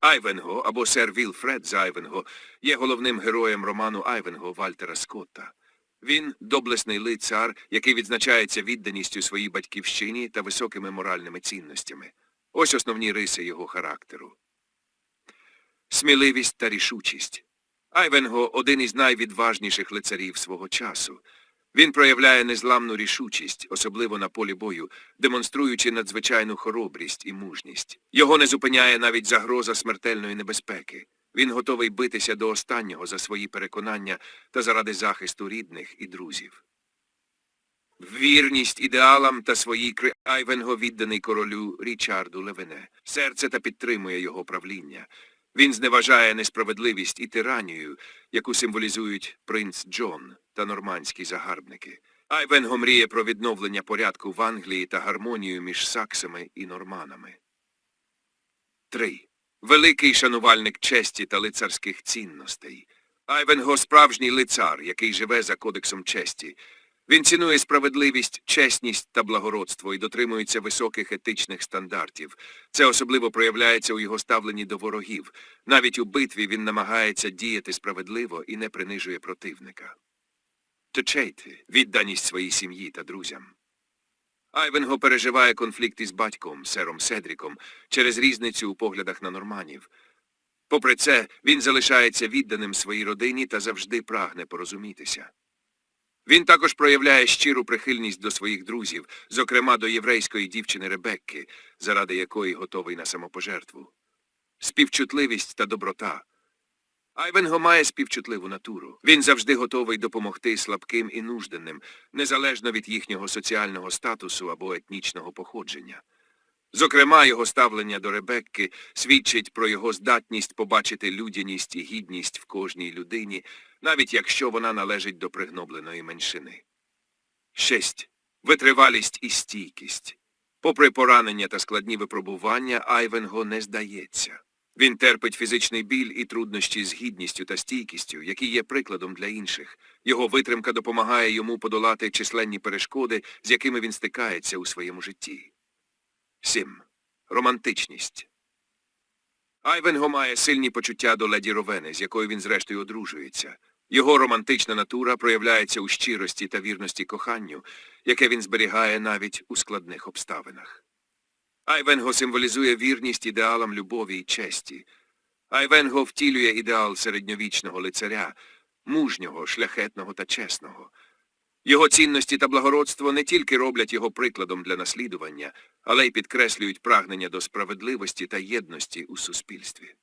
Айвенго або сер Вілфред з Айвенго є головним героєм роману Айвенго Вальтера Скотта. Він доблесний лицар, який відзначається відданістю своїй батьківщині та високими моральними цінностями. Ось основні риси його характеру. Сміливість та рішучість. Айвенго один із найвідважніших лицарів свого часу. Він проявляє незламну рішучість, особливо на полі бою, демонструючи надзвичайну хоробрість і мужність. Його не зупиняє навіть загроза смертельної небезпеки. Він готовий битися до останнього за свої переконання та заради захисту рідних і друзів. Вірність ідеалам та своїй кри Айвенго відданий королю Річарду Левене. Серце та підтримує його правління. Він зневажає несправедливість і тиранію, яку символізують принц Джон та нормандські загарбники. Айвенго мріє про відновлення порядку в Англії та гармонію між саксами і норманами. 3. Великий шанувальник честі та лицарських цінностей. Айвенго справжній лицар, який живе за кодексом честі. Він цінує справедливість, чесність та благородство і дотримується високих етичних стандартів. Це особливо проявляється у його ставленні до ворогів. Навіть у битві він намагається діяти справедливо і не принижує противника. Течейти відданість своїй сім'ї та друзям. Айвенго переживає конфлікт із батьком, сером Седріком, через різницю у поглядах на норманів. Попри це, він залишається відданим своїй родині та завжди прагне порозумітися. Він також проявляє щиру прихильність до своїх друзів, зокрема до єврейської дівчини Ребекки, заради якої готовий на самопожертву. Співчутливість та доброта. Айвенго має співчутливу натуру. Він завжди готовий допомогти слабким і нужденним, незалежно від їхнього соціального статусу або етнічного походження. Зокрема, його ставлення до Ребекки свідчить про його здатність побачити людяність і гідність в кожній людині, навіть якщо вона належить до пригнобленої меншини. 6. Витривалість і стійкість. Попри поранення та складні випробування, Айвенго не здається. Він терпить фізичний біль і труднощі з гідністю та стійкістю, які є прикладом для інших. Його витримка допомагає йому подолати численні перешкоди, з якими він стикається у своєму житті. 7. Романтичність. Айвенго має сильні почуття до леді Ровени, з якою він зрештою одружується. Його романтична натура проявляється у щирості та вірності коханню, яке він зберігає навіть у складних обставинах. Айвенго символізує вірність ідеалам любові і честі. Айвенго втілює ідеал середньовічного лицаря, мужнього, шляхетного та чесного. Його цінності та благородство не тільки роблять його прикладом для наслідування, але й підкреслюють прагнення до справедливості та єдності у суспільстві.